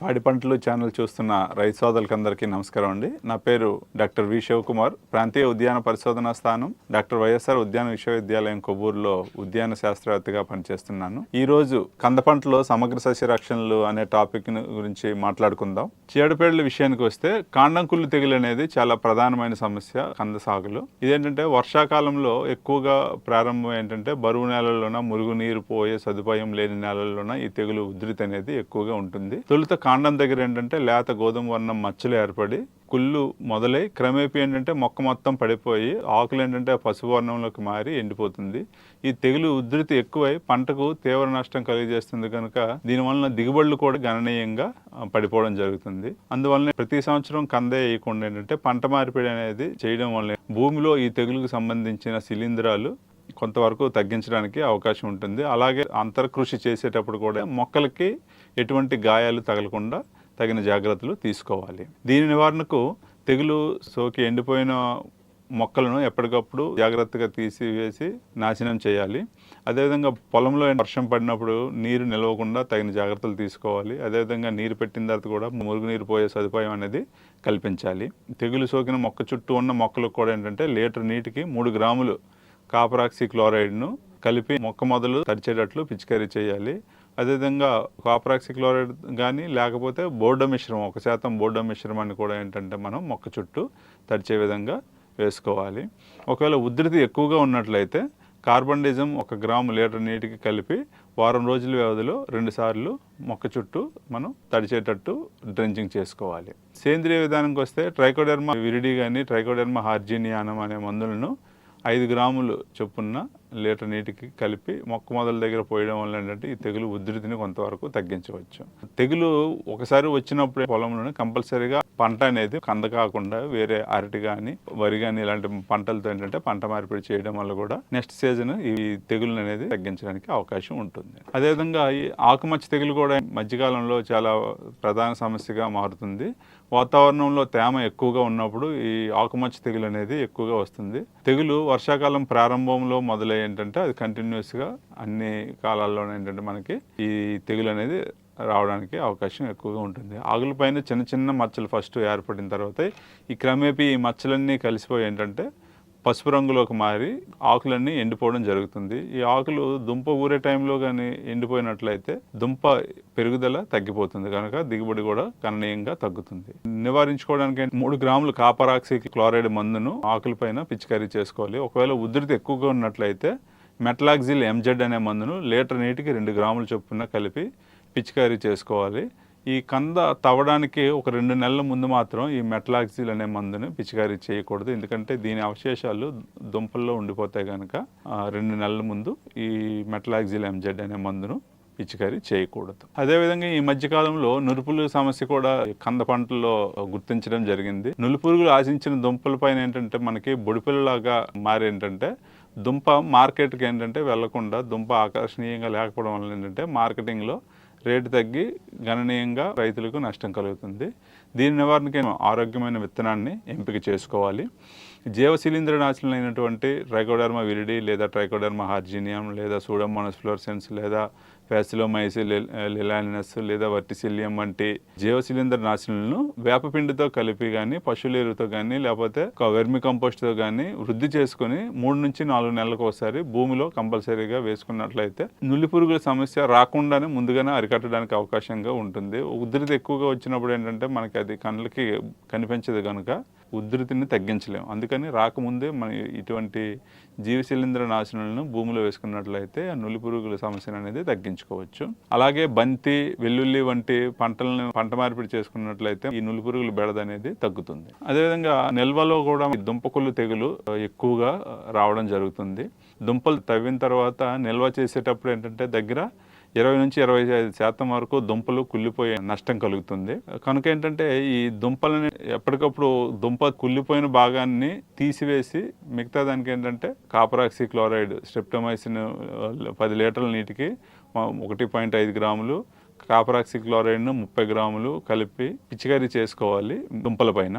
పాడి పంటలు ఛానల్ చూస్తున్న రైతు సోదరులకందరికీ నమస్కారం అండి. నా పేరు డాక్టర్ వి శివకుమార్. ప్రాంతీయ ఉద్యాన పరిశోధనా స్థానం డాక్టర్ వైఎస్ఆర్ ఉద్యాన విశ్వవిద్యాలయం కొవ్వూరులో ఉద్యాన శాస్త్రవేత్తగా పనిచేస్తున్నాను. ఈ రోజు కంద పంటలో సమగ్ర సస్య రక్షణలు అనే టాపిక్ గురించి మాట్లాడుకుందాం. చీడపేడల విషయానికి వస్తే కాండంకుళ్ళు తెగులు అనేది చాలా ప్రధానమైన సమస్య కంద సాగులో. ఇదేంటంటే వర్షాకాలంలో ఎక్కువగా ప్రారంభం ఏంటంటే బరువు నేలల్లోన మురుగునీరు పోయే సదుపాయం లేని నేలల్లోన ఈ తెగులు ఉధృతి అనేది ఎక్కువగా ఉంటుంది. తొలుత కాండం దగ్గర ఏంటంటే లేత గోధుమ వర్ణం మచ్చలు ఏర్పడి కుళ్ళు మొదలై క్రమేపీ ఏంటంటే మొక్క మొత్తం పడిపోయి ఆకులు ఏంటంటే పసుపు వర్ణంలోకి మారి ఎండిపోతుంది. ఈ తెగులు ఉధృతి ఎక్కువై పంటకు తీవ్ర నష్టం కలిగజేస్తుంది కనుక దీనివలన దిగుబడులు కూడా గణనీయంగా పడిపోవడం జరుగుతుంది. అందువలన ప్రతి సంవత్సరం కందే వేయకుండా ఏంటంటే పంట మార్పిడి అనేది చేయడం వల్ల భూమిలో ఈ తెగులుకు సంబంధించిన శిలీంధ్రాలు కొంతవరకు తగ్గించడానికి అవకాశం ఉంటుంది. అలాగే అంతర్కృషి చేసేటప్పుడు కూడా మొక్కలకి ఎటువంటి గాయాలు తగలకుండా తగిన జాగ్రత్తలు తీసుకోవాలి. దీని నివారణకు తెగులు సోకి ఎండిపోయిన మొక్కలను ఎప్పటికప్పుడు జాగ్రత్తగా తీసివేసి నాశనం చేయాలి. అదేవిధంగా పొలంలో వర్షం పడినప్పుడు నీరు నిలవకుండా తగిన జాగ్రత్తలు తీసుకోవాలి. అదేవిధంగా నీరు పెట్టిన తర్వాత కూడా మురుగునీరు పోయే సదుపాయం అనేది కల్పించాలి. తెగులు సోకిన మొక్క చుట్టూ ఉన్న మొక్కలకు కూడా ఏంటంటే లీటర్ నీటికి మూడు గ్రాములు కాపరాక్సి క్లోరైడ్ను కలిపి మొక్క మొదలు తడిచేటట్లు పిచికారీ చేయాలి. అదేవిధంగా కాపరాక్సి క్లోరైడ్ కానీ లేకపోతే బోర్డ మిశ్రమం ఒక శాతం బోర్డ మిశ్రమాన్ని కూడా ఏంటంటే మనం మొక్క చుట్టూ తడిచే విధంగా వేసుకోవాలి. ఒకవేళ ఉధృతి ఎక్కువగా ఉన్నట్లయితే కార్బన్డిజం ఒక గ్రాము లీటర్ నీటికి కలిపి వారం రోజుల వ్యవధిలో రెండుసార్లు మొక్క చుట్టూ మనం తడిచేటట్టు డ్రెంచింగ్ చేసుకోవాలి. సేంద్రియ విధానంకి వస్తే ట్రైకోడెర్మా విరిడి కానీ ట్రైకోడెర్మా హార్జీనియానం అనే మందులను ఐదు గ్రాములు చొప్పున లీటర్ నీటికి కలిపి మొక్క మొదల దగ్గర పోయడం వల్ల ఏంటంటే ఈ తెగులు ఉధృతిని కొంతవరకు తగ్గించవచ్చు. తెగులు ఒకసారి వచ్చినప్పుడు పొలంలోనే కంపల్సరీగా పంట అనేది కంద కాకుండా వేరే అరటి కానీ వరి కానీ ఇలాంటి పంటలతో ఏంటంటే పంట మార్పిడి చేయడం వల్ల కూడా నెక్స్ట్ సీజన్ ఈ తెగులు అనేది తగ్గించడానికి అవకాశం ఉంటుంది. అదేవిధంగా ఈ ఆకుమచ్చ తెగులు కూడా మధ్యకాలంలో చాలా ప్రధాన సమస్యగా మారుతుంది. వాతావరణంలో తేమ ఎక్కువగా ఉన్నప్పుడు ఈ ఆకుమచ్చ తెగులు అనేది ఎక్కువగా వస్తుంది. తెగులు వర్షాకాలం ప్రారంభంలో మొదలై ఏంటంటే అది కంటిన్యూస్గా అన్ని కాలాల్లోనే ఏంటంటే మనకి ఈ తెగులు అనేది రావడానికి అవకాశం ఎక్కువగా ఉంటుంది. ఆకులపైన చిన్న చిన్న మచ్చలు ఫస్ట్ ఏర్పడిన తర్వాత ఈ క్రమేపీ ఈ మచ్చలన్నీ కలిసిపోయి ఏంటంటే పసుపు రంగులోకి మారి ఆకులన్నీ ఎండిపోవడం జరుగుతుంది. ఈ ఆకులు దుంప ఊరే టైంలో కానీ ఎండిపోయినట్లయితే దుంప పెరుగుదల తగ్గిపోతుంది కనుక దిగుబడి కూడా గణనీయంగా తగ్గుతుంది. నివారించుకోవడానికి మూడు గ్రాములు కాపరాక్సి క్లోరైడ్ మందును ఆకులపైన పిచికారీ చేసుకోవాలి. ఒకవేళ ఉధృతి ఎక్కువగా ఉన్నట్లయితే మెట్లాక్జిల్ ఎంజెడ్ అనే మందును లీటర్ నీటికి రెండు గ్రాముల చొప్పున కలిపి పిచికారీ చేసుకోవాలి. ఈ కంద తవ్వడానికి ఒక రెండు నెలల ముందు మాత్రం ఈ మెట్లాక్సిల్ అనే మందుని పిచికారీ చేయకూడదు. ఎందుకంటే దీని అవశేషాలు దుంపల్లో ఉండిపోతాయి కనుక రెండు నెలల ముందు ఈ మెట్లాక్సిల్ ఎంజెడ్ అనే మందును పిచికారీ చేయకూడదు. అదేవిధంగా ఈ మధ్యకాలంలో నురుపులు సమస్య కూడా కంద పంటల్లో గుర్తించడం జరిగింది. నులుపురుగులు ఆశించిన దుంపల పైన ఏంటంటే మనకి బొడిపిల్లలాగా మారేంటంటే దుంప మార్కెట్కి ఏంటంటే వెళ్ళకుండా దుంప ఆకర్షణీయంగా లేకపోవడం వల్ల ఏంటంటే మార్కెటింగ్లో రేటు తగ్గి గణనీయంగా రైతులకు నష్టం కలుగుతుంది. దీని నివారణకి ఆరోగ్యమైన విత్తనాన్ని ఎంపిక చేసుకోవాలి. జీవశిలీంద్ర నాశనమైనటువంటి ట్రైకోడర్మా విరిడి లేదా ట్రైకోడర్మా హార్జీనియం లేదా సూడోమోనస్ ఫ్లోర్సెన్స్ లేదా ఫ్యాసిలోమైసి లిలానినస్ లేదా వర్టిసిలియం వంటి జీవశిలీంద్ర నాశనులను వేపపిండితో కలిపి కానీ పశువుల ఎరువుతో కానీ లేకపోతే ఒక వెర్మి కంపోస్ట్తో కానీ వృద్ధి చేసుకుని మూడు నుంచి నాలుగు నెలలకు ఒకసారి భూమిలో కంపల్సరీగా వేసుకున్నట్లయితే నులి పురుగుల సమస్య రాకుండానే ముందుగానే అరికట్టడానికి అవకాశంగా ఉంటుంది. ఉధృతి ఎక్కువగా వచ్చినప్పుడు ఏంటంటే మనకి అది కళ్ళకి కనిపించదు కనుక ఉధృతిని తగ్గించలేము. అందుకని రాకముందే మన ఇటువంటి జీవశిలీంద్ర నాశనాలను భూమిలో వేసుకున్నట్లయితే నులి పురుగుల సమస్యను అనేది తగ్గించుకోవచ్చు. అలాగే బంతి వెల్లుల్లి వంటి పంటలను పంట మార్పిడి చేసుకున్నట్లయితే ఈ నులి పురుగుల బెడద అనేది తగ్గుతుంది. అదేవిధంగా నిల్వలో కూడా ఈ దుంపకుళ్ళు తెగులు ఎక్కువగా రావడం జరుగుతుంది. దుంపలు తవ్విన తర్వాత నిల్వ చేసేటప్పుడు ఏంటంటే దగ్గర ఇరవై నుంచి ఇరవై ఐదు శాతం వరకు దుంపలు కుళ్ళిపోయే నష్టం కలుగుతుంది. కనుక ఏంటంటే ఈ దుంపలని ఎప్పటికప్పుడు దుంప కుళ్ళిపోయిన భాగాన్ని తీసివేసి మిగతా దానికి ఏంటంటే కాపరాక్సి క్లోరైడ్ పది లీటర్ల నీటికి ఒకటి పాయింట్ ఐదు గ్రాములు కాపరాక్సి క్లోరైడ్ను ముప్పై గ్రాములు కలిపి పిచికారీ చేసుకోవాలి దుంపల పైన.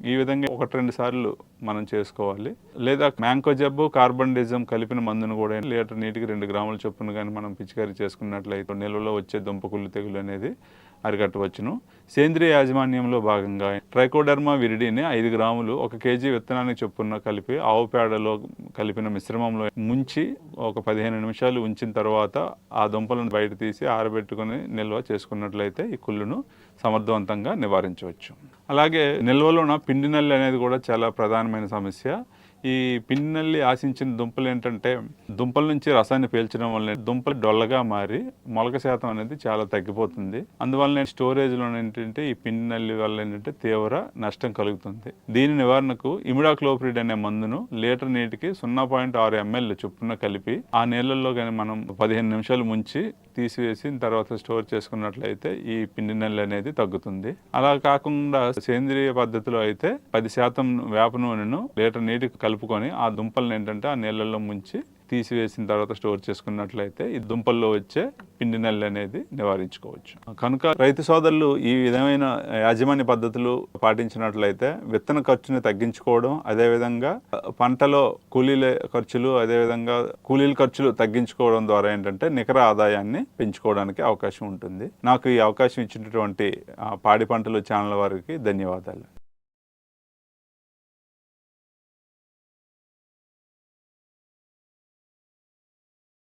ఈ విధంగా ఒకటి రెండు సార్లు మనం చేసుకోవాలి. లేదా మ్యాంకో జబ్బు కార్బన్ డిజం కలిపిన మందును కూడా లీటర్ నీటికి రెండు గ్రాముల చొప్పున కానీ మనం పిచికారీ చేసుకున్నట్లయితే నిల్వలో వచ్చే దుంపకుళ్ళు తెగులు అనేది అరికట్టవచ్చును. సేంద్రియ యాజమాన్యంలో భాగంగా ట్రైకోడర్మా విరిడిని ఐదు గ్రాములు ఒక కేజీ విత్తనానికి చొప్పున కలిపి ఆవు పేడలో కలిపిన మిశ్రమంలో ముంచి ఒక పదిహేను నిమిషాలు ఉంచిన తర్వాత ఆ దుంపలను బయట తీసి ఆరబెట్టుకుని నిల్వ చేసుకున్నట్లయితే ఈ కుళ్ళును సమర్థవంతంగా నివారించవచ్చు. అలాగే నిల్వలో ఉన్న పిండి నల్లి అనేది కూడా చాలా ప్రధానమైన సమస్య. ఈ పిండి నల్లి ఆశించిన దుంపలు ఏంటంటే దుంపల నుంచి రసాన్ని పీల్చడం వల్ల దుంపలు డొల్లగా మారి మొలక శాతం అనేది చాలా తగ్గిపోతుంది. అందువల్ల స్టోరేజ్లో ఏంటంటే ఈ పిండి నల్లి వల్ల ఏంటంటే తీవ్ర నష్టం కలుగుతుంది. దీని నివారణకు ఇమిడాక్లోప్రిడ్ అనే మందును లీటర్ నీటికి సున్నా పాయింట్ ఆరు ఎంఎల్ చొప్పున కలిపి ఆ నీళ్ళల్లో కానీ మనం పదిహేను నిమిషాలు ముంచి తీసివేసి తర్వాత స్టోర్ చేసుకున్నట్లయితే ఈ పిండి నల్లి అనేది తగ్గుతుంది. అలా కాకుండా సేంద్రియ పద్ధతిలో అయితే పది శాతం వేప నూనెను లీటర్ నీటికి కలుపుకొని ఆ దుంపలను ఏంటంటే ఆ నీళ్ళల్లో ముంచి తీసివేసిన తర్వాత స్టోర్ చేసుకున్నట్లయితే ఈ దుంపల్లో వచ్చే పిండి నల్లి అనేది నివారించుకోవచ్చు. కనుక రైతు సోదరులు ఈ విధమైన యాజమాన్య పద్ధతులు పాటించినట్లయితే విత్తన ఖర్చుని తగ్గించుకోవడం అదేవిధంగా పంటలో కూలీల ఖర్చులు అదేవిధంగా కూలీల ఖర్చులు తగ్గించుకోవడం ద్వారా ఏంటంటే నికర ఆదాయాన్ని పెంచుకోవడానికి అవకాశం ఉంటుంది. నాకు ఈ అవకాశం ఇచ్చినటువంటి పాడి పంటలు ఛానల్ వారికి ధన్యవాదాలు.